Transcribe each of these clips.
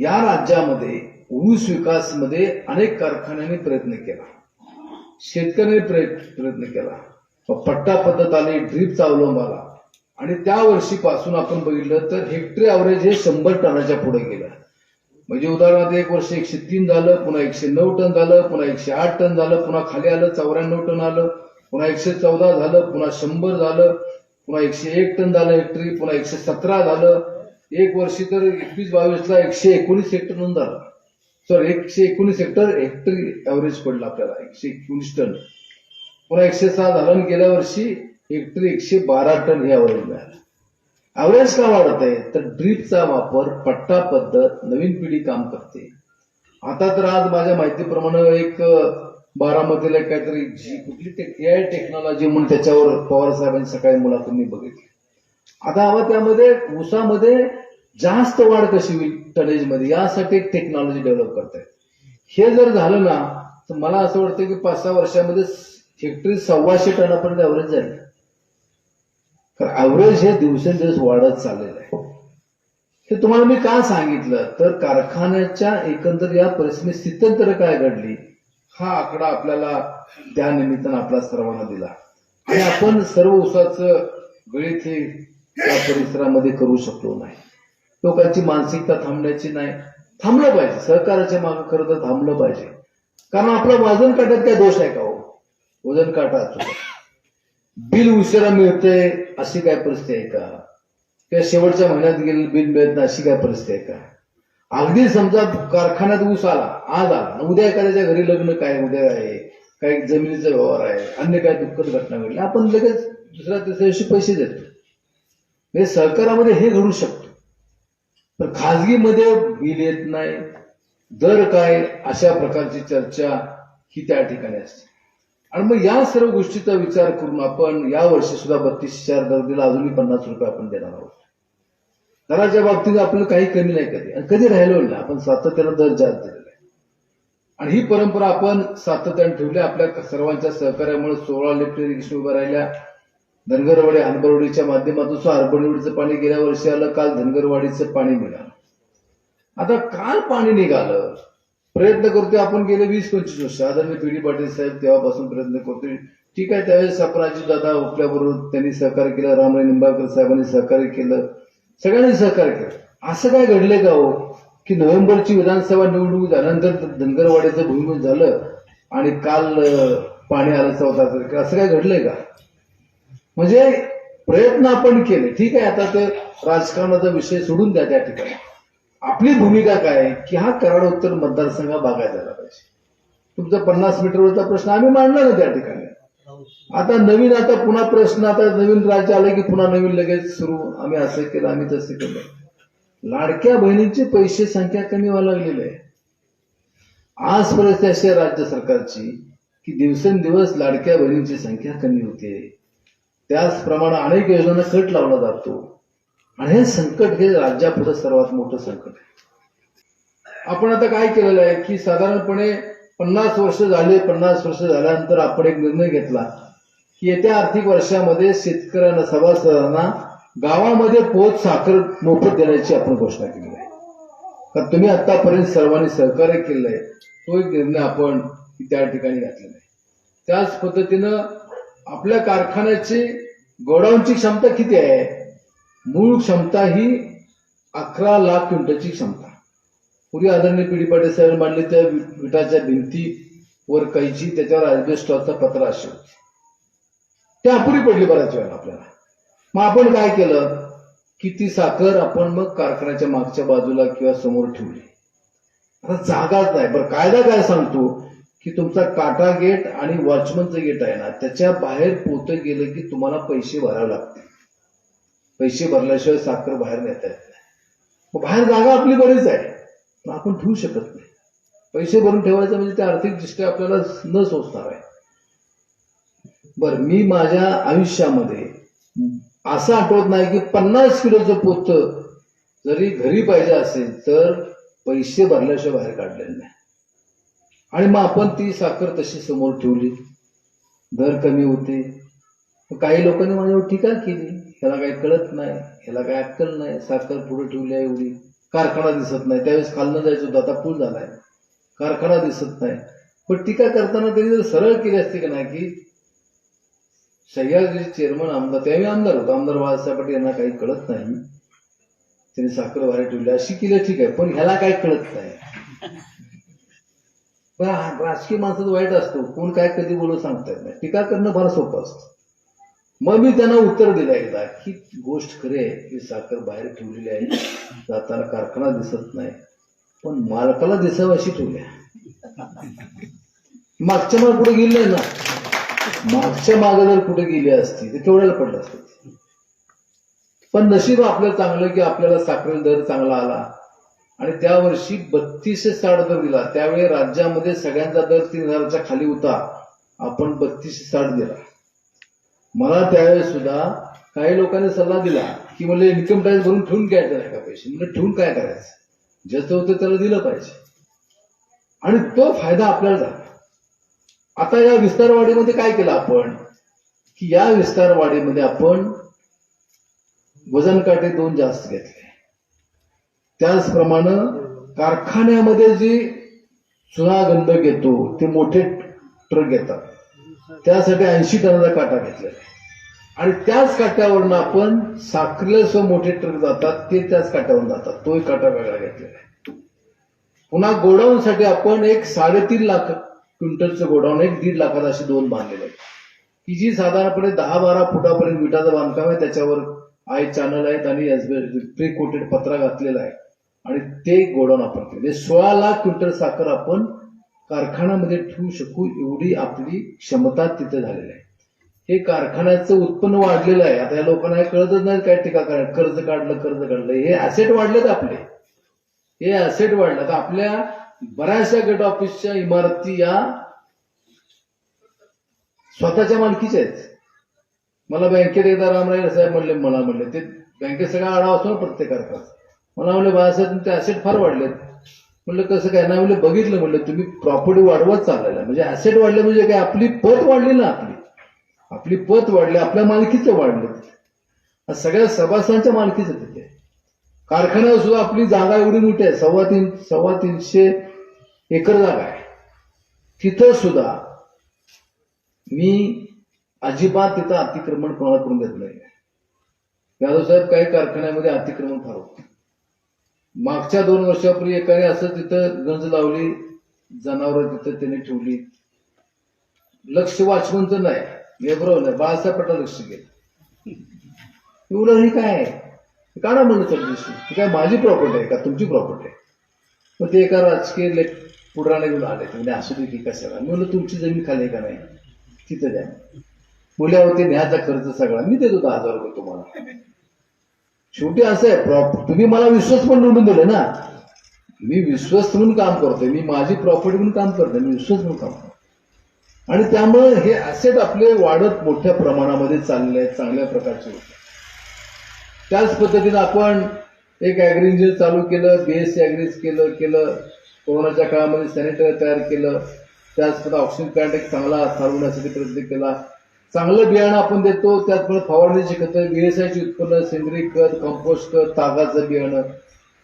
या राज्यामध्ये ऊस विकासमध्ये अनेक कारखान्यांनी प्रयत्न केला. शेतकऱ्यांनी प्रयत्न प्रयत्न केला. पट्टा पद्धत आली ड्रीपचा अवलंब आला. आणि त्या वर्षीपासून आपण बघितलं तर हेक्टरी ॲव्हरेज हे शंभर टनाच्या पुढे गेलं. म्हणजे उदाहरणार्थ एक वर्ष एकशे तीन झालं पुन्हा एकशे नऊ टन झालं पुन्हा एकशे आठ टन झालं पुन्हा खाली आलं चौऱ्याण्णव टन आलं पुन्हा एकशे चौदा झालं पुन्हा शंभर झालं पुन्हा एकशे एक टन झालं हेक्टरी पुन्हा एकशे सतरा झालं. एक वर्षी तर एकवीस बावीसला एकशे एकोणीस हेक्टर नोंद झालं. सॉरी एकशे एकोणीस हेक्टर हेक्टरी ॲव्हरेज पडला आपल्याला. एकशे एकोणीस टन. पुन्हा एकशे सहा झालं गेल्या वर्षी हेक्टरी एकशे बारा टन हे ॲव्हरेज मिळालं. ॲव्हरेज का वाढत आहे? तर ड्रीपचा वापर पट्टा पद्धत नवीन पिढी काम करते. आता तर आज माझ्या माहितीप्रमाणे एक बारामतीला काहीतरी जी कुठली ए आय टेक्नॉलॉजी म्हणून त्याच्यावर पवार साहेबांनी सकाळी मुलाखत मी बघितली. आता हवं त्यामध्ये ऊसामध्ये जास्त वाढ कशी होईल टनेजमध्ये? यासाठी एक टेक्नॉलॉजी डेव्हलप करतायत. हे जर झालं ना तर मला असं वाटतं की पाच सहा वर्षामध्ये हेक्टरी सव्वाशे टनापर्यंत ॲव्हरेज जाईल. तर ॲव्हरेज हे दिवसेंदिवस वाढत चाललेलं आहे. हे तुम्हाला मी का सांगितलं? तर कारखान्याच्या एकंदर या परिस्थितीत स्थित्यंतर काय घडली? हा आकडा आपल्याला त्या निमित्तानं आपल्या सर्वांना दिला. आणि आपण सर्व ऊसाचं गळीत हे त्या परिसरामध्ये करू शकलो नाही. लोकांची मानसिकता थांबण्याची नाही. थांबलं पाहिजे. सहकाराच्या मागे खरं तर थांबलं पाहिजे. कारण आपलं वजन काट्यात काय दोष आहे का हो? वजन काटा बिल उशिरा मिळतंय अशी काय परिस्थिती आहे का? किंवा शेवटच्या महिन्यात गेलेलं बिल मिळत नाही अशी काय परिस्थिती आहे का? अगदी समजा कारखान्यात ऊस आला आज आला उद्या एखाद्याच्या घरी लग्न काय उद्या आहे काही जमिनीचा व्यवहार आहे अन्य काय दुःखद घटना घडली आपण लगेच दुसऱ्या तिसऱ्या दिवशी पैसे देतो. म्हणजे सहकारामध्ये हे घडू शकतो. पण खाजगीमध्ये बिल येत नाही. दर काय अशा प्रकारची चर्चा ही त्या ठिकाणी असते. आणि मग या सर्व गोष्टीचा विचार करून आपण या वर्षी सुद्धा बत्तीस चार दर दिला अजूनही पन्नास रुपये आपण देणार आहोत. दराच्या बाबतीत आपल्याला काही कमी नाही कधी. आणि कधी राहिलो नाही. आपण सातत्यानं दर जास्त दिलेला आहे. आणि ही परंपरा आपण सातत्याने ठेवली. आपल्या सर्वांच्या सहकार्यामुळे सोळा लिफ्ट इरिगेशन उभ्या राहिल्या. धनगरवाडी हरभरवाडीच्या माध्यमातून सुद्धा हरभरवाडीचं पाणी गेल्या वर्षी आलं काल धनगरवाडीचं पाणी मिळालं आता काल पाणी निघालं. प्रयत्न करतोय आपण गेले वीस पंचवीस वर्ष. आदरणीय पी डी पाटील साहेब तेव्हापासून प्रयत्न करतोय. ठीक आहे त्यावेळेस आपण दादा उठल्याबरोबर त्यांनी सहकार्य केलं रामराय निंबाळकर साहेबांनी सहकार्य केलं. सगळ्यांनी सहकार्य केलं. असं काय घडले का हो? की नोव्हेंबरची विधानसभा निवडणूक झाल्यानंतर धनगरवाडीचं भूमिपूजन झालं आणि काल पाणी आलं चौदा तारखेला. असं काय घडलंय का? म्हणजे प्रयत्न आपण केले. ठीक आहे आता ते राजकारणाचा विषय सोडून द्या त्या ठिकाणी. आपली भूमिका काय आहे? की हा कराड उत्तर मतदारसंघ बागायला झाला पाहिजे. तुमचा पन्नास मीटरवरचा प्रश्न आम्ही मांडला ना त्या ठिकाणी. आता नवीन आता पुन्हा प्रश्न आता नवीन राज्य आलं की पुन्हा नवीन लगेच सुरू. आम्ही असं केलं आम्ही तसं केलं. लाडक्या बहिणींचे पैसे संख्या कमी व्हायला लागलेली आहे. आज परिस्थिती अशी आहे राज्य सरकारची की दिवसेंदिवस लाडक्या बहिणींची संख्या कमी होते. त्याचप्रमाणे अनेक योजनांना कट लावला जातो. आणि हे संकट हे राज्यापुढे सर्वात मोठं संकट आहे. आपण आता काय केलेलं आहे की साधारणपणे पन्नास वर्ष झाले पन्नास वर्ष झाल्यानंतर आपण एक निर्णय घेतला की येत्या आर्थिक वर्षामध्ये शेतकऱ्यांना सभासदांना गावामध्ये पोच साखर मोफत देण्याची आपण घोषणा केली आहे. कारण तुम्ही आतापर्यंत सर्वांनी सहकार्य केलंय तो एक निर्णय आपण त्या ठिकाणी घातलेला आहे. त्याच पद्धतीनं आपल्या कारखान्याची गोडाऊनची क्षमता किती आहे? मूळ क्षमता ही अकरा लाख क्विंटलची क्षमता. पूर्वी आदरणीय पिढी पाटील साहेब मांडले त्या विटाच्या विटाच्या भिंतीवर कैची त्याच्यावर ॲल्बेस्टॉलचा पत्रा अशी होती. ते अपुरी पडली बऱ्याच वेळा आपल्याला. मग आपण काय केलं? की ती साखर आपण मग कारखान्याच्या मागच्या बाजूला किंवा समोर ठेवली. आता जागाच नाही. बरं कायदा काय सांगतो? की तुमचा काटा गेट आणि वॉचमनचं गेट आहे ना त्याच्या बाहेर पोतं गेलं की तुम्हाला पैसे भरावे लागतील. पैसे भरल्याशिवाय साखर बाहेर नेता येत नाही. मग बाहेर जागा आपली बरीच आहे. पण आपण ठेवू शकत नाही. पैसे भरून ठेवायचं म्हणजे ते आर्थिक दृष्ट्या आपल्याला न सोचणार आहे. बरं मी माझ्या आयुष्यामध्ये असं आठवत नाही की पन्नास किलोचं पोत जरी घरी पाहिजे असेल तर पैसे भरल्याशिवाय बाहेर काढलेलं नाही. आणि मग आपण ती साखर तशी समोर ठेवली. दर कमी होते. काही लोकांनी माझ्यावर टीका केली. ह्याला काही कळत नाही. ह्याला काही अक्कल नाही. साखर पुढे ठेवली आहे एवढी. कारखाना दिसत नाही. त्यावेळेस खालनं जायचं होतं. आता पूल झालाय. कारखाना दिसत नाही. पण टीका करताना त्यांनी जर सरळ केली असते का नाही की सह्याद्री चेअरमन आमदार त्यावेळी आमदार होता. आमदार बाळासाहेब पाटील यांना काही कळत नाही. त्यांनी साखर वारे ठेवली. अशी केली ठीक आहे. पण ह्याला काही कळत नाही. पण हा राजकीय माणसाचं वाईट असतो. कोण काय कधी बोलू सांगता येत नाही. टीका करणं फार सोपं असतं. मग मी त्यांना उत्तर दिलं एकदा की गोष्ट खरे आहे की साखर बाहेर ठेवलेली आहे. जाताना कारखाना दिसत नाही. पण मालकाला दिसावं अशी ठेवली आहे. मागच्या माग कुठे गेले नाही ना. मागच्या मागे जर कुठे गेली असती तर केवढ्याला पडलं असतं? पण नशीब आपलं चांगलं की आपल्याला साखरेला दर चांगला आला. आणि त्या वर्षी बत्तीसशे साठ दर दिला. त्यावेळी राज्यामध्ये सगळ्यांचा दर तीन हजाराच्या खाली होता. आपण बत्तीसशे साठ दिला. मला त्यावेळेस सुद्धा काही लोकांनी सल्ला दिला की मला इन्कम टॅक्स भरून ठेवून घ्यायचं नाही का पैसे? म्हणजे ठेवून काय करायचं? ज्याचं होतं त्याला दिलं पाहिजे. आणि तो फायदा आपल्याला झाला. आता या विस्तारवाढीमध्ये काय केलं आपण? की या विस्तारवाढीमध्ये आपण वजन काटे दोन जास्त घेतले. त्याचप्रमाणे कारखान्यामध्ये जी चुना गंध घेतो ते मोठे ट्रक घेतात. त्यासाठी ऐंशी टनाचा काटा घेतला आहे. आणि त्याच काट्यावरनं आपण साखरेला मोठे ट्रक जातात ते त्याच काट्यावरून जातात. तोही काटा वेगळा घेतलेला आहे. पुन्हा गोडाऊनसाठी आपण एक साडेतीन लाख क्विंटलचं गोडाऊन एक दीड लाखात असे दोन बांधलेले आहेत. की जी साधारणपणे दहा बारा फुटापर्यंत विटाचं बांधकाम आहे त्याच्यावर आय चॅनल आहेत आणि प्री कोटेड पत्रा घातलेला आहे. आणि ते गोडाऊन आपण केले. म्हणजे सोळा लाख क्विंटल साखर आपण कारखान्यामध्ये ठेवू शकू एवढी आपली क्षमता तिथे झालेली आहे. हे कारखान्याचं उत्पन्न वाढलेलं आहे. आता या लोकांना हे कळतच नाही काय टीका करायला कर्ज काढलं कर्ज काढलं. हे ऍसेट वाढलेत आपले. हे ऍसेट वाढलं. तर आपल्या बऱ्याचशा गट ऑफिसच्या इमारती या स्वतःच्या मालकीच्या आहेत. मला बँकेत एकदा रामराय साहेब म्हणले मला म्हणले ते बँकेत सगळा आढावा असतो ना प्रत्येक मला म्हणलं बाळासाहेब तुमचे ॲसेट फार वाढलेत. म्हणलं कसं काय? ना म्हणलं बघितलं. म्हणलं तुम्ही प्रॉपर्टी वाढवत चाललेला म्हणजे ॲसेट वाढले म्हणजे काय? आपली पत वाढली ना आपली. आपली पत वाढली आपल्या मालकीचं वाढलं. सगळ्या सभासदांच्या मालकीचं तिथे कारखान्यावर सुद्धा आपली जागा एवढी मोठी आहे सव्वा तीन सव्वा तीनशे एकर जागा आहे. तिथं सुद्धा मी अजिबात तिथं अतिक्रमण कोणाला करून देत नाही. यादव साहेब काही कारखान्यामध्ये अतिक्रमण फार होतं. मागच्या दोन वर्षापूर्वी एकाने असं तिथं गंज लावली जनावर तिथं त्याने ठेवली. लक्ष वाचवूनचं नाही. लेबरव नाही. बाळासाहेब पटा लक्ष गेलं. उलट हे काय? आहे काढा म्हणलं चौकशी ही काय माझी प्रॉपर्टी आहे का? तुमची प्रॉपर्टी आहे. मग ते एका राजकीय लेख पुढराने घेऊन आले. म्हणजे असू दे की कशाला मी म्हणलं तुमची जमीन खाली का नाही? तिथं द्या. मुल्यावरती न्यायचा खर्च सगळा. मी देतो दहा हजार रुपये तुम्हाला. शेवटी असं आहे प्रॉप तुम्ही मला विश्वास पण निवडून दिले ना. मी विश्वास म्हणून काम करतोय मी माझी प्रॉपर्टी म्हणून काम करतोय मी विश्वास म्हणून काम करतो आणि त्यामुळे हे ऍसेट आपले वाढत मोठ्या प्रमाणामध्ये चालले आहेत चांगल्या प्रकारचे होते. त्याच पद्धतीनं आपण एक ऍग्री इंजिन चालू केलं बीएससी ऍग्रीज केलं केलं कोरोनाच्या काळामध्ये सॅनिटायझर तयार केलं. त्याच ऑक्सिजन प्लांट एक चांगला चालवण्यासाठी प्रयत्न केला. चांगलं बियाणं आपण देतो त्यात पण फवारणीची खतं बीएसआयची उत्पन्न सेंद्रिय खत कंपोस्ट खत तागाचं बियाणं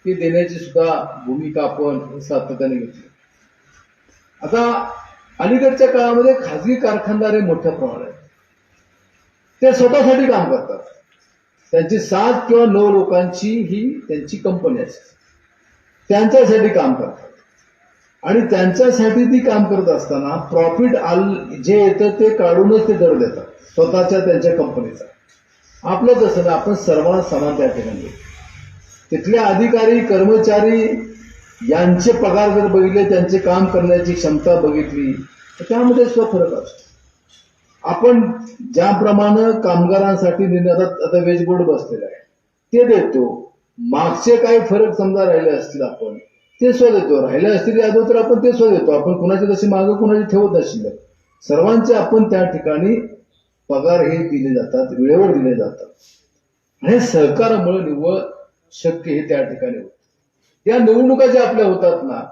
हे देण्याची सुद्धा भूमिका आपण सातत्याने घेतली. आता अलीकडच्या काळामध्ये खाजगी कारखानदार हे मोठ्या प्रमाणात ते स्वतःसाठी काम करतात. त्यांची सात किंवा नऊ लोकांची ही त्यांची कंपनी असते. त्यांच्यासाठी काम करतात. आणि त्यांच्यासाठी ती काम करत असताना प्रॉफिट आल जे येतं ते काढूनच ते दर देतात. स्वतःच्या त्यांच्या कंपनीचा आपलं तसं ना आपण सर्वांना समान त्या ठिकाणी. तिथले अधिकारी कर्मचारी यांचे पगार जर बघितले त्यांचे काम करण्याची क्षमता बघितली तर त्यामध्ये सुद्धा फरक असतो. आपण ज्याप्रमाणे कामगारांसाठी निर्णयात आता वेज बोर्ड बसलेला आहे ते देतो. मागचे काही फरक समजा राहिले असतील आपण ते स्वदेतो देतो राहिले. असतील यादव तर आपण ते स्वदेतो देतो आपण कुणाची तशी मागं कुणाची ठेवत नसतील सर्वांचे आपण त्या ठिकाणी पगार हे दिले जातात वेळेवर दिले जातात. आणि सहकारामुळे निव्वळ शक्य हे त्या ठिकाणी होतं. या निवडणुका ज्या आपल्या होतात ना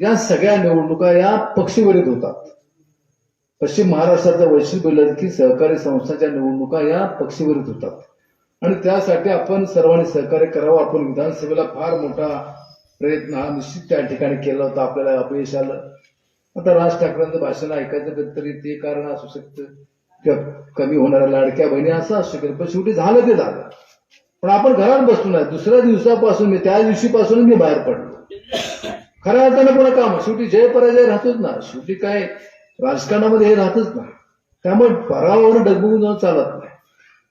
या सगळ्या निवडणुका या पक्षीवरीत होतात. पश्चिम महाराष्ट्राचं वैशिष्ट्य बोललं की सहकारी संस्थांच्या निवडणुका या पक्षीवरीत होतात. आणि त्यासाठी आपण सर्वांनी सहकार्य करावं. आपण विधानसभेला फार मोठा प्रयत्न हा निश्चित त्या ठिकाणी केला होता आपल्याला अपयश आलं. आता राज ठाकरेंचं भाषण ऐकायचं तरी ते कारण असू शकतं. किंवा कमी होणाऱ्या लाडक्या बहिणी असं असू शकेल पण शेवटी झालं ते झालं. पण आपण घरात बसलो नाही दुसऱ्या दिवसापासून मी त्या दिवशीपासून मी बाहेर पडलो. खऱ्या अर्थानं पुन्हा काम? शेवटी जय पराजय राहतोच ना. शेवटी काय? राजकारणामध्ये हे राहतच ना. त्यामुळे पराभवावर डगमगून जाऊन चालत नाही.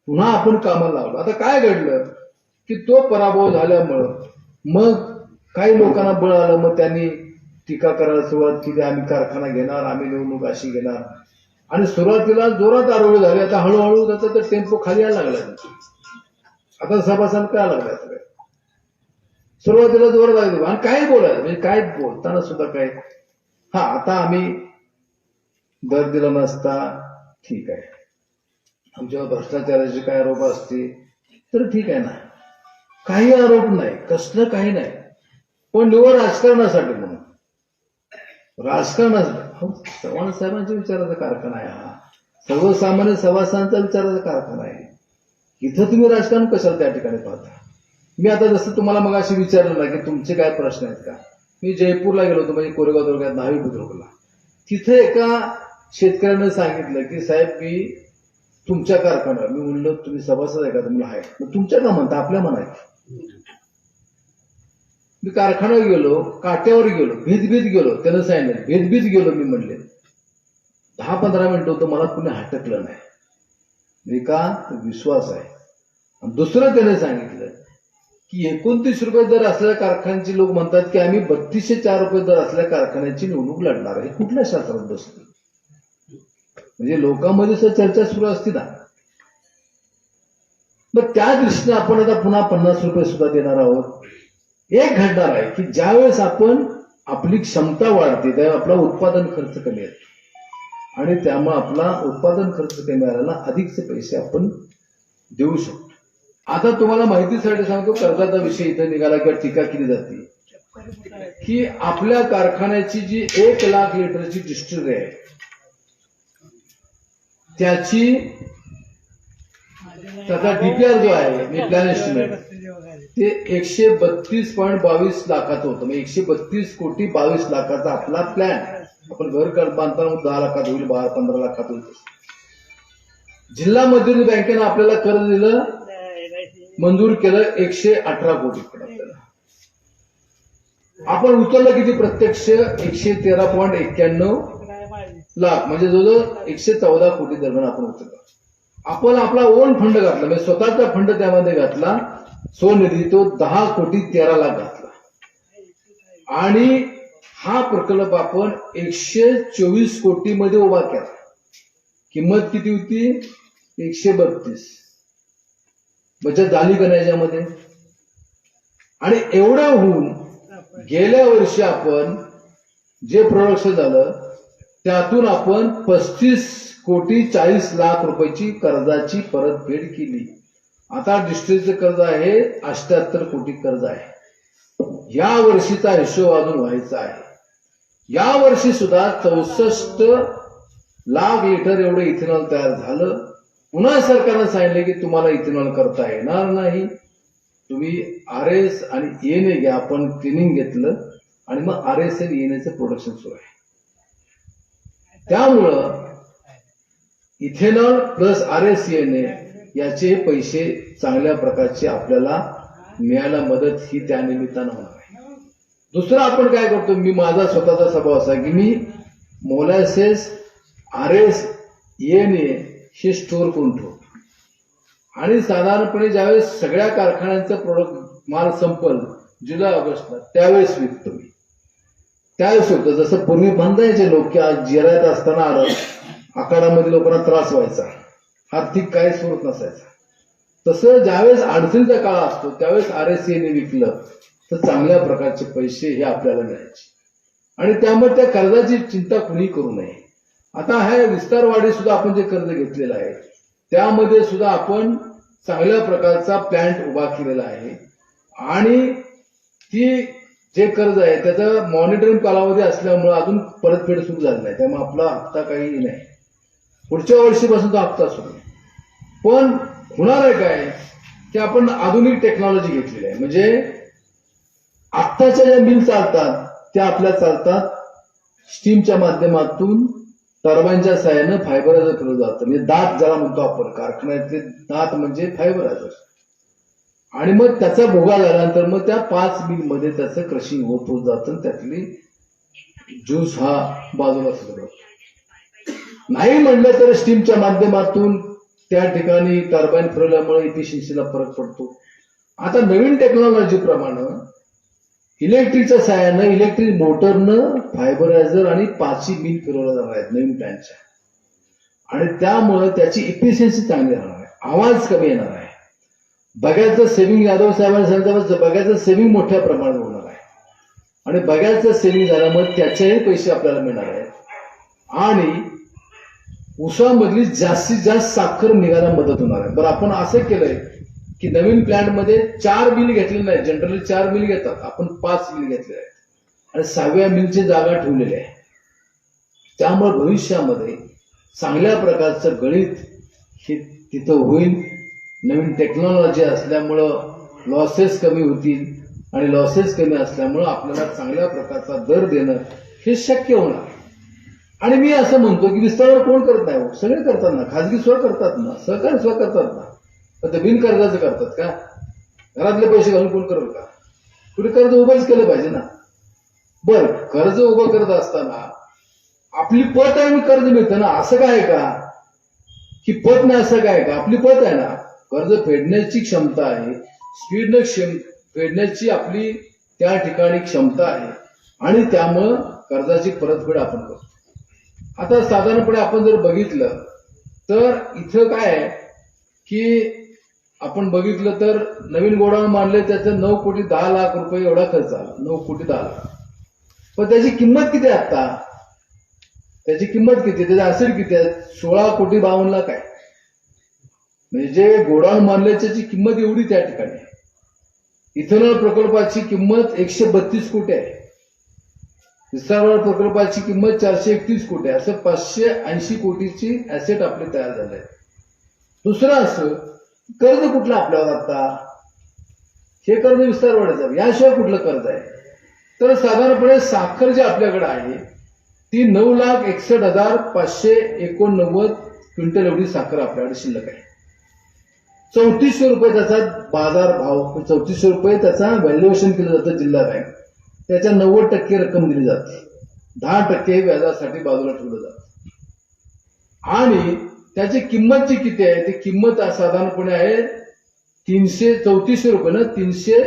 पुन्हा आपण कामाला लावलं. आता काय घडलं? की तो पराभव झाल्यामुळं मग काही लोकांना बळ आलं मग त्यांनी टीका करायला सुरुवात केली आम्ही कारखाना घेणार आम्ही निवडणूक अशी घेणार. आणि सुरुवातीला जोरात आरोग्य झाले आता हळूहळू त्याचा तर टेम्पो खाली यायला लागला. आता सभासन काय लागलाय सगळ्या सुरुवातीला जोरात आले आणि काय बोलायचं? म्हणजे काय बोलताना सुद्धा काय? हा आता आम्ही दर दिला नसता ठीक आहे. आमच्यावर भ्रष्टाचाराचे काय आरोप असतील तर ठीक आहे ना. काही आरोप नाही कसलं काही नाही. पण निवड राजकारणासाठी म्हणून? राजकारणासाठी हो, चव्हाण साहेबांच्या विचाराचा कारखाना आहे हा. सर्वसामान्य सभासदांचा विचाराचा कारखाना आहे. इथं तुम्ही राजकारण कशाला त्या ठिकाणी पाहता? मी आता जसं तुम्हाला मग अशी विचारलं ना की तुमचे काय प्रश्न आहेत का? मी जयपूरला गेलो होतो म्हणजे कोरेगाव तालुक्यात नावी बुद्रुकला. तिथे एका शेतकऱ्यानं सांगितलं की साहेब मी तुमच्या कारखान्यावर मी म्हणलं तुम्ही सभासद आहे का? तुम्हाला आहे मग तुमच्या का म्हणता? आपल्या मनात. मी कारखान्यावर गेलो काट्यावर गेलो भीत गेलो त्यानं सांगितलं भीत गेलो मी म्हणले. दहा पंधरा मिनिटं होतं मला कुणी हटकलं नाही. मी का विश्वास आहे. आणि दुसरं त्याने सांगितलं की एकोणतीस रुपये दर असलेल्या कारखान्याचे लोक म्हणतात की आम्ही बत्तीसशे चार रुपये दर असलेल्या कारखान्याची निवडणूक लढणार आहे. हे कुठल्या शास्त्रात बसतं? म्हणजे लोकांमध्ये सुद्धा चर्चा सुरू असते ना. मग त्या दृष्टीने आपण आता पुन्हा पन्नास रुपये सुद्धा देणार आहोत. एक घडणार आहे की ज्यावेळेस आपण आपली क्षमता वाढते त्यावेळेस आपला उत्पादन खर्च कमी येतो. आणि त्यामुळे आपला उत्पादन खर्च कमी आल्याला अधिकचे पैसे आपण देऊ शकतो. आता तुम्हाला माहितीसाठी सांगतो कर्जाचा विषय इथे निघाला किंवा टीका केली जाते. की आपल्या कारखान्याची जी एक लाख लिटरची डिस्टिलरी आहे त्याची त्याचा डीपीआर जो आहे मी प्लॅन एस्टिमेट ते एकशे बत्तीस पॉईंट बावीस लाखाचं होतं. म्हणजे एकशे बत्तीस कोटी बावीस लाखाचा आपला प्लॅन आपण घर कर बांधताना दहा लाखात होईल बारा पंधरा लाखात होईल. जिल्हा मध्यवर्ती बँकेनं आपल्याला कर्ज दिलं मंजूर केलं एकशे अठरा कोटी आपल्याला. आपण उचललं किती? प्रत्यक्ष एकशे तेरा पॉईंट एक्क्याण्णव लाख. म्हणजे जवळजवळ एकशे चौदा कोटी दरम्यान आपण उचललं. आपण आपला ओन फंड घातला. म्हणजे स्वतःचा फंड त्यामध्ये घातला. स्वनिधी तो दहा कोटी तेरा लाख घातला. आणि हा प्रकल्प आपण एकशे चोवीस कोटी मध्ये उभा केला. किंमत किती होती? एकशे बत्तीस. म्हणजे बचत झाली का नाही याच्यामध्ये आणि एवढं होऊन गेल्या वर्षी आपण जे प्रोडक्शन झालं त्यातून आपण पस्तीस कोटी चाळीस लाख रुपयाची कर्जाची परतफेड केली. आता डिस्ट्रिक्टचं कर्ज आहे अष्ट्याहत्तर कोटी कर्ज आहे. या वर्षीचा हिशोब अजून व्हायचा आहे. या वर्षी सुद्धा चौसष्ट लाख लिटर एवढं इथेनॉल तयार झालं. पुन्हा सरकारनं सांगितलं की तुम्हाला इथेनॉल करता येणार नाही. तुम्ही आर एस आणि एन ए घ्या आपण ट्रेनिंग घेतलं आणि मग आर एस एन एचं प्रोडक्शन सुरू आहे. त्यामुळं ethanol plus R S N A याचे पैसे चांगल्या प्रकारचे आपल्याला मिळायला मदत ही त्या निमित्तानं होणार आहे. दुसरं आपण काय करतो? मी माझा स्वतःचा स्वभाव असा की मी molasses R S N A हे स्टोअर करून ठेवतो. आणि साधारणपणे ज्यावेळेस सगळ्या कारखान्यांचं प्रोडक्ट माल संपल जुलै ऑगस्टला त्यावेळेस विकतो मी. त्यावेळेस होतं जसं पूर्वी बांधायचे लोक की आज जिरायत असताना आलं आकारामध्ये लोकांना त्रास व्हायचा. आर्थिक काय स्वरूप नसायचा. तसं ज्यावेळेस अडचणीचा काळ असतो त्यावेळेस आर एस सीने विकलं तर चांगल्या प्रकारचे पैसे हे आपल्याला मिळायचे. आणि त्यामुळे त्या कर्जाची चिंता कुणी करू नये. आता ह्या विस्तारवाढी सुद्धा आपण जे कर्ज घेतलेलं आहे त्यामध्ये सुद्धा आपण चांगल्या प्रकारचा प्लॅन्ट उभा केलेला आहे. आणि ती जे कर्ज आहे त्याचा मॉनिटरिंग कालावधी असल्यामुळे अजून परतफेड सुरू झाली नाही त्यामुळे आपला हप्ता काही नाही. पुढच्या वर्षीपासून तो हप्ता सुरू पण होणार आहे? काय की आपण आधुनिक टेक्नॉलॉजी घेतलेली आहे. म्हणजे आत्ताच्या ज्या मिल चालतात त्या आपल्या चालतात स्टीमच्या माध्यमातून टर्बाईनच्या सहाय्यानं फायबरायझर केलं जातं. म्हणजे दात ज्याला म्हणतो आपण कारखान्यातले दात म्हणजे फायबरायझर आणि मग त्याचा भोगा झाल्यानंतर मग त्या पाच मिलमध्ये त्याचं क्रशिंग होत होत जातं त्यातली ज्यूस हा बाजूला सुरू नाही म्हणलं तर स्टीमच्या माध्यमातून त्या ठिकाणी टर्बाईन फिरवल्यामुळे इफिशियन्सीला फरक पडतो. आता नवीन टेक्नॉलॉजी प्रमाणे इलेक्ट्रिकच्या सहाय्यानं इलेक्ट्रिक मोटरनं फायबरायझर आणि पाचही मिल फिरवल्या जाणार आहेत नवीन प्लॅनच्या आणि त्यामुळं त्याची इफिशियन्सी चांगली राहणार आहे. आवाज कमी येणार आहे. बघायचं सेव्हिंग यादव साहेबांनी सांगितलं बघायचं सेव्हिंग मोठ्या प्रमाणात होणार आहे. आणि बघायचं सेव्हिंग झाल्यामुळे त्याचेही पैसे आपल्याला मिळणार आहेत. आणि ऊसामधली जास्तीत जास्त साखर निघायला मदत होणार आहे. बरं आपण असं केलंय की नवीन प्लॅन्टमध्ये चार बिल घेतलेले नाही जनरली चार बिल घेतात. आपण पाच बिल घेतले आहेत. आणि सहाव्या बिलची जागा ठेवलेली आहे. त्यामुळे भविष्यामध्ये चांगल्या प्रकारचं गणित हे तिथं होईल. नवीन टेक्नॉलॉजी असल्यामुळं लॉसेस कमी होतील. आणि लॉसेस कमी असल्यामुळं आपल्याला चांगल्या प्रकारचा दर देणं हे शक्य होणार. आणि मी असं म्हणतो की विस्तारावर कोण करत नाही हो? सगळे करतात ना. खाजगी स्व करतात ना. सहकारी स्व करतात ना. पण ते बिनकर्जाचं करतात का? घरातले पैसे घालून कोण करत का? कुठे कर्ज उभंच केलं पाहिजे ना. बर कर्ज उभं करत असताना आपली पत आहे आणि कर्ज मिळतं ना. असं काय आहे का? की पत नाही असं काय आहे का? आपली पत आहे ना. कर्ज फेडण्याची क्षमता आहे. स्पीडनं क्षम फेडण्याची आपली त्या ठिकाणी क्षमता आहे. आणि त्यामुळं कर्जाची परतफेड आपण करतो. आता साधारणपणे आपण जर बघितलं तर इथं काय आहे की आपण बघितलं तर नवीन गोडाऊन मानले त्याचं नऊ कोटी दहा लाख रुपये एवढा खर्च आला. नऊ कोटी दहा लाख. पण त्याची किंमत किती आहे आता? त्याची किंमत किती त्याचे असेल किती आहे? सोळा कोटी बावन्न लाख आहे म्हणजे जे गोडाऊन मानले त्याची किंमत एवढी त्या ठिकाणी इथेनॉल प्रकल्पाची किंमत एकशे बत्तीस कोटी आहे. विस्तारवाड प्रकल्पाची किंमत चारशे एकतीस कोटी आहे. असं पाचशे ऐंशी कोटीची ऍसेट आपले तयार झाले दुसरं असं कर्ज कुठलं आपल्यावर आता? हे कर्ज विस्तारवाड्याचं याशिवाय कुठलं कर्ज आहे? तर साधारणपणे साखर जी आपल्याकडे आहे ती नऊ लाख एकसष्ट हजार पाचशे एकोणनव्वद क्विंटल एवढी साखर आपल्याकडे शिल्लक आहे. चौतीसशे रुपये त्याचा बाजार भाव चौतीसशे रुपये त्याचा व्हॅल्युएशन केलं जातं जिल्हा बँक त्याच्या नव्वद टक्के रक्कम दिली जाते. दहा टक्के व्याजासाठी बाजूला ठेवलं जातं. आणि त्याची किंमत जी किती आहे ती किंमत साधारणपणे आहे तीनशे चौतीसशे रुपये ना तीनशे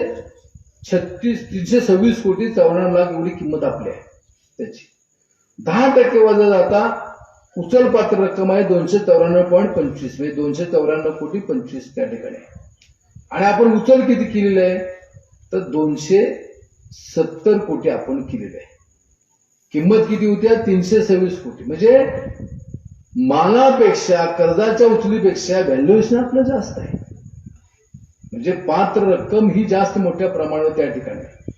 छत्तीस तीनशे सव्वीस कोटी चौऱ्याण्णव लाख एवढी किंमत आपली आहे त्याची. दहा टक्के वजा जाता उचल पात्र रक्कम आहे दोनशे चौऱ्याण्णव पॉईंट पंचवीस म्हणजे दोनशे चौऱ्याण्णव कोटी पंचवीस त्या ठिकाणी. आणि आपण उचल किती केलेली आहे? तर दोनशे सत्तर कोटी आपण केलेले आहे. किंमत किती होत्या तीनशे सव्वीस कोटी. म्हणजे मालापेक्षा कर्जाच्या उचलीपेक्षा व्हॅल्युएशन आपलं जास्त आहे. म्हणजे पात्र रक्कम ही जास्त मोठ्या प्रमाणावर त्या ठिकाणी आहे.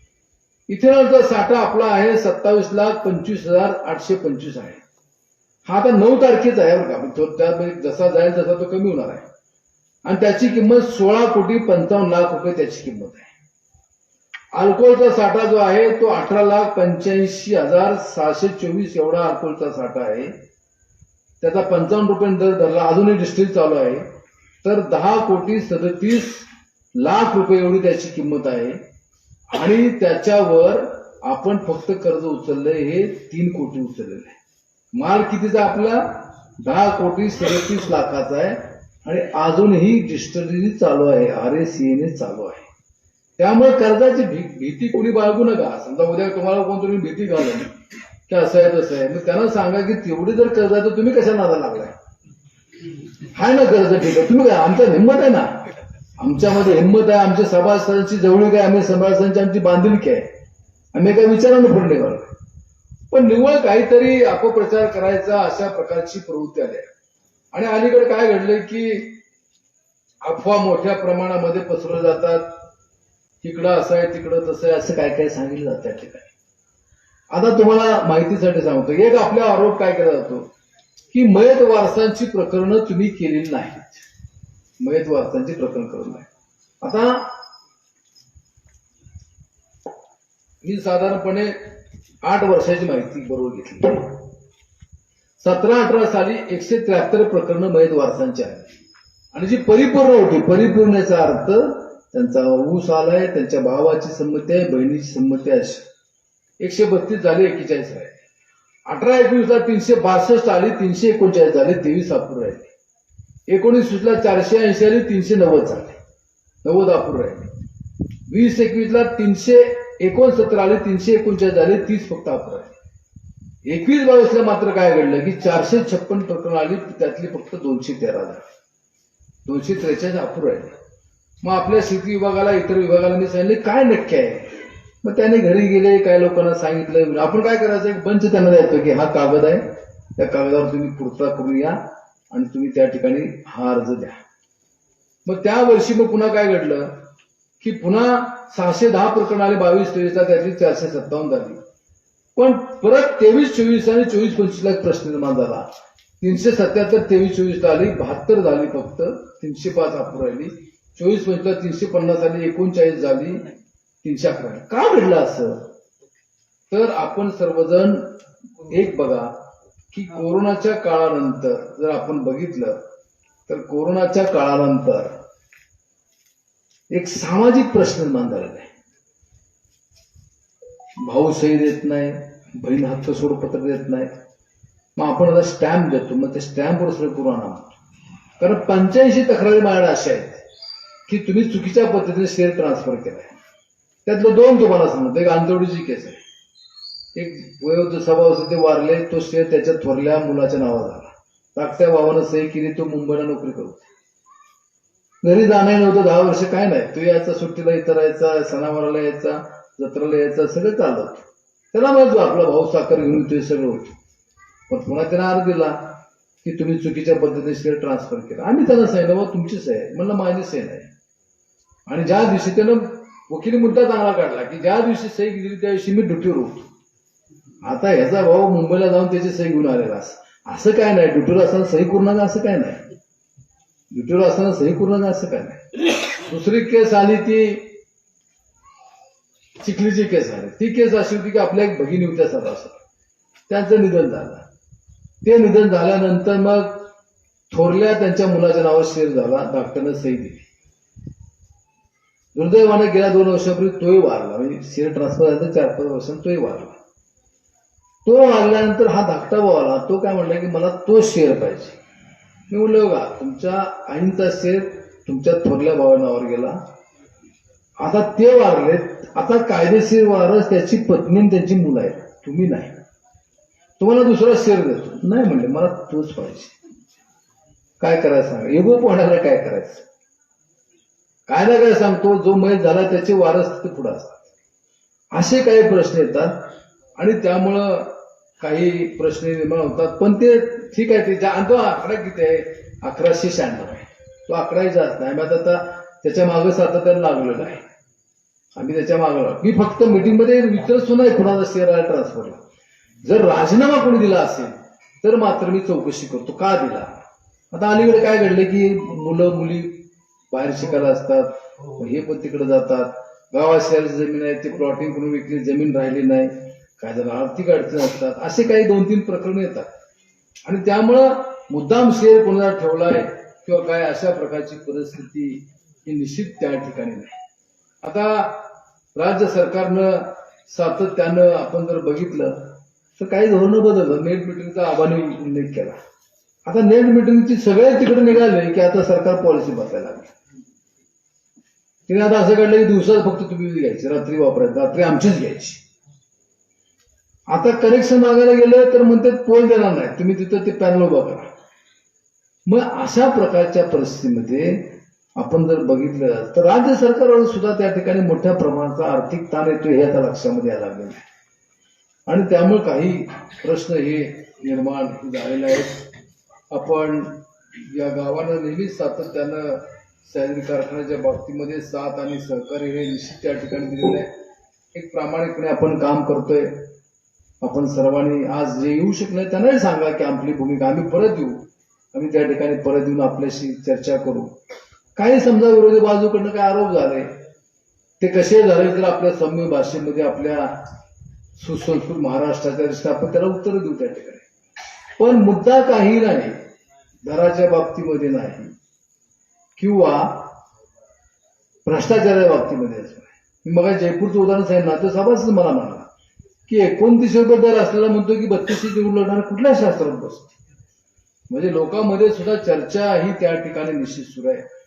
इथेनॉलचा साठा आपला आहे सत्तावीस लाख पंचवीस हजार आठशे पंचवीस आहे. हा आता नऊ तारखेचा आहे बरं का तो त्यामध्ये जसा जाईल तसा तो कमी होणार आहे. आणि त्याची किंमत सोळा कोटी पंचावन्न लाख रुपये त्याची किंमत आहे. अल्कोहोलचा साठा जो आहे तो अठरा लाख पंच्याऐंशी हजार सहाशे चोवीस एवढा अल्कोहोलचा साठा आहे. त्याचा पंचावन्न रुपये दर धरला. अजूनही डिस्ट्रिल चालू आहे. तर दहा कोटी सदतीस लाख रुपये एवढी त्याची किंमत आहे. आणि त्याच्यावर आपण फक्त कर्ज उचललंय. हे तीन कोटी उचललेलं आहे. माल कितीचा आपला? दहा कोटी सदतीस लाखाचा आहे. आणि अजूनही डिस्टरी चालू आहे. आर एस चालू आहे. त्यामुळे कर्जाची भी- भीती कोणी बाळगू नका. समजा उद्या तुम्हाला कोणतरी भीती घालून की असं आहे तसं आहे. मग त्यांना सांगा की तेवढी जर कर्ज आहे तर तुम्ही कशा नादा लागलाय? हाय ना कर्ज ठीक आहे. तुम्ही काय आमचा हिंमत आहे ना? आमच्यामध्ये हिंमत आहे. आमच्या सभासदांची जवळीक आहे. आम्ही सभासदांची आमची बांधिलकी आहे. आम्ही काय विचारानं पुढे निघालो. पण निव्वळ काहीतरी अपप्रचार करायचा अशा प्रकारची प्रवृत्ती आली आहे. आणि अलीकडे काय घडलंय की अफवा मोठ्या प्रमाणामध्ये पसरवल्या जातात. तिकडं असं आहे तिकडं तसं आहे असं काय काय सांगितलं जातं त्या ठिकाणी. आता तुम्हाला माहितीसाठी सांगतो एक आपला आरोप काय केला जातो की मयत वारसांची प्रकरणं तुम्ही केलेली नाहीत. मयत वारसांची प्रकरण करून नाही. आता मी साधारणपणे आठ वर्षाची माहिती बरोबर घेतली. सतरा अठरा साली एकशे त्र्याहत्तर प्रकरणं मयत वारसांची आहेत. आणि जी परिपूर्ण होती परिपूर्णेचा अर्थ त्यांचा ऊस आलाय त्यांच्या भावाची संमती आहे बहिणीची संमती आहे अशी. एकशे बत्तीस झाली एक्केचाळीस राहिले. अठरा एकवीसला तीनशे बासष्ट आली तीनशे एकोणचाळीस झाले तेवीस अपूर राहिले. एकोणीसला चारशे ऐंशी आली तीनशे नव्वद झाले. नव्वद अपूर राहिले. वीस एकवीसला तीनशे एकोणसत्तर आले तीनशे एकोणचाळीस झाले तीस फक्त अपूर राहिले. एकवीस बावीसला मात्र काय घडलं की चारशे छप्पन प्रकरण आली त्यातली फक्त दोनशे तेरा झाली. दोनशे त्रेचाळीस अपूर राहिले. मग आपल्या शेती विभागाला इतर विभागाला मी सांगितले काय नक्की आहे? मग त्याने घरी गेले काय लोकांना सांगितलं आपण काय करायचं एक बंच त्यांना द्यायचं की हा कागद आहे त्या कागदावर तुम्ही पूर्तता करून या आणि तुम्ही त्या ठिकाणी हा अर्ज द्या. मग त्या वर्षी मग पुन्हा काय घडलं की पुन्हा सहाशे दहा प्रकरण आले बावीस तेवीसला त्यातली चारशे सत्तावन्न झाली. पण परत तेवीस चोवीस आणि चोवीस पंचवीसला एक प्रश्न निर्माण झाला. तीनशे सत्याहत्तर तेवीस चोवीसला आली बहात्तर झाली फक्त तीनशे पाच अपूर राहिली. चोवीस पंचवीसला तीनशे पन्नास आली एकोणचाळीस झाली तीनशे अकरा. का घडलं असं? तर आपण सर्वजण एक बघा की कोरोनाच्या काळानंतर जर आपण बघितलं तर कोरोनाच्या काळानंतर एक सामाजिक प्रश्न निर्माण झालेला आहे. भाऊ सही देत नाही बहीण हक्क सोडपत्र देत नाही. मग आपण आता स्टॅम्प देतो मग ते स्टॅम्पवर सगळं करू आणा कारण पंच्याऐंशी तक्रारी माझ्याकडे अशा आहेत. की तुम्ही चुकीच्या पद्धतीने शेअर ट्रान्सफर केलाय. त्यातलं दोन तुम्हाला सांगतो. एक आंतवडीची केस आहे. एक वयोवृद्ध सभासद ते वारले तो शेअर त्याच्या थोरल्या मुलाच्या नावावर झाला. धाकट्या भावानं सही केली तो मुंबईला नोकरी करतो घरी जाणं नव्हतं दहा वर्ष काय नाही. तो यायचा सुट्टीला इतर यायचा सणावाराला यायचा जत्राला यायचा सगळं चालत त्याला माहिती आपला भाऊ साखर घेऊन येतोय सगळं होतं. पण पुन्हा त्याने अर्ज दिला की तुम्ही चुकीच्या पद्धतीने शेअर ट्रान्सफर केला. आम्ही त्यांना सांगितलं बाबा तुमची आहे. म्हणलं माझी आहे नाही. आणि ज्या दिवशी त्यानं वकिली मुद्दा चांगला काढला की ज्या दिवशी सही दिली त्या दिवशी मी ड्युटीवर होतो. आता ह्याचा भाऊ मुंबईला जाऊन त्याची सही घेऊन आलेला असं काय नाही. ड्युटीवर असताना सही करू नका असं काय नाही. ड्युटीवर असताना सही करू नका असं काय नाही. दुसरी केस आली ती चिखलीची केस आली. ती केस अशी होती की आपल्या एक भगिनी होत्या सदासर त्यांचं निधन झालं. ते निधन झाल्यानंतर मग थोरल्या त्यांच्या मुलाच्या नावावर शेअर झाला. डॉक्टरनं सही दिली. दुर्दैवाने गेल्या दोन वर्षापूर्वी तोही वारला म्हणजे शेअर ट्रान्सफर झाला चार पाच वर्षांनी तोही वारला तो वारल्यानंतर हा धाकटा भाऊ आला. तो काय म्हणला की मला तो शेअर पाहिजे. मी म्हणलं बघा तुमच्या आईंचा शेअर तुमच्या थोरल्या भावा नावावर गेला. आता ते वारलेत आता कायदेशीर वारस त्याची पत्नी आणि त्यांची मुलं आहेत. तुम्ही नाही. तुम्हाला दुसरा शेअर देतो. नाही म्हणले मला तोच पाहिजे. काय करायचं सांगा? एगो पोहण्याला काय करायचं? काय ना काय सांगतो जो मय झाला त्याचे वारस तिथे पुढे असतात. असे काही प्रश्न येतात आणि त्यामुळं काही प्रश्न निर्माण होतात. पण ते ठीक आहे ते आणि तो आकडा किती आहे? अकराशे शहाण्णव आहे. तो आकडाही जास्त नाही मग आता त्याच्या मागं सातत्यानं लागलेलं आहे. आम्ही त्याच्या मागं मी फक्त मीटिंगमध्ये विचारसो नाही कुणाचा शेअर आहे ट्रान्सफरला जर राजीनामा कोणी दिला असेल तर मात्र मी चौकशी करतो. का दिला? आता अलीकडे काय घडलं की मुलं मुली बाहेर शिकायला असतात हे पण तिकडे जातात. गावात जमीन आहे ते प्लॉटिंग करून विकली जमीन राहिली नाही. काय जरा आर्थिक अडचणी असतात. असे काही दोन तीन प्रकरण येतात. आणि त्यामुळं मुद्दाम शेअर कोणाला ठेवलाय किंवा काय अशा प्रकारची परिस्थिती ही निश्चित त्या ठिकाणी नाही. आता राज्य सरकारनं सातत्यानं आपण जर बघितलं तर काही धोरणं बदललं. नेट मिटिंगचा आबाने उल्लेख केला. आता नेट मिटिंगची सगळे तिकडे निघाले की आता सरकार पॉलिसी बदलायला लागली. तिने आता असं काढलं की दिवसात फक्त तुम्ही वीज घ्यायची रात्री वापरायची रात्री आमचीच घ्यायची. आता कनेक्शन मागायला गेलं तर म्हणतात पोल देणार नाही तुम्ही तिथं ते पॅनल उभा करा. मग अशा प्रकारच्या परिस्थितीमध्ये आपण जर बघितलं तर राज्य सरकारवर सुद्धा त्या ठिकाणी मोठ्या प्रमाणाचा आर्थिक ताण येतो हे आता लक्षामध्ये यायला लागलेलं आहे आणि त्यामुळे काही प्रश्न हे निर्माण झालेले आहेत. आपण या गावानं नेहमीच सातत्यानं सॅलरी कारखान्याच्या बाबतीमध्ये साथ आणि सहकार्य हे निश्चित त्या ठिकाणी दिलेलं आहे. एक प्रामाणिकपणे आपण काम करतोय. आपण सर्वांनी आज जे येऊ शकले त्यांनाही सांगा की आपली भूमिका आम्ही परत येऊ. आम्ही त्या ठिकाणी परत येऊन आपल्याशी चर्चा करू. काही समजा विरोधी बाजूकडनं काय आरोप झाले. ते कसे झाले तर आपल्या सौम्य भाषेमध्ये आपल्या सुसंस्कृत महाराष्ट्राच्या दृष्टीने आपण त्याला उत्तर देऊ त्या ठिकाणी. पण मुद्दा काही नाही. दराच्या बाबतीमध्ये नाही. किंवा भ्रष्टाचाराच्या बाबतीमध्ये असं मी मग जयपूरचं उदाहरण सांगितलं ना तर सभासद मला म्हणाला की एकोणतीस रुपये दर असलेला म्हणतो की बत्तीसशे उलटणार कुठल्या शास्त्रात बसतो म्हणजे लोकांमध्ये सुद्धा चर्चा ही त्या ठिकाणी निश्चित सुरू आहे.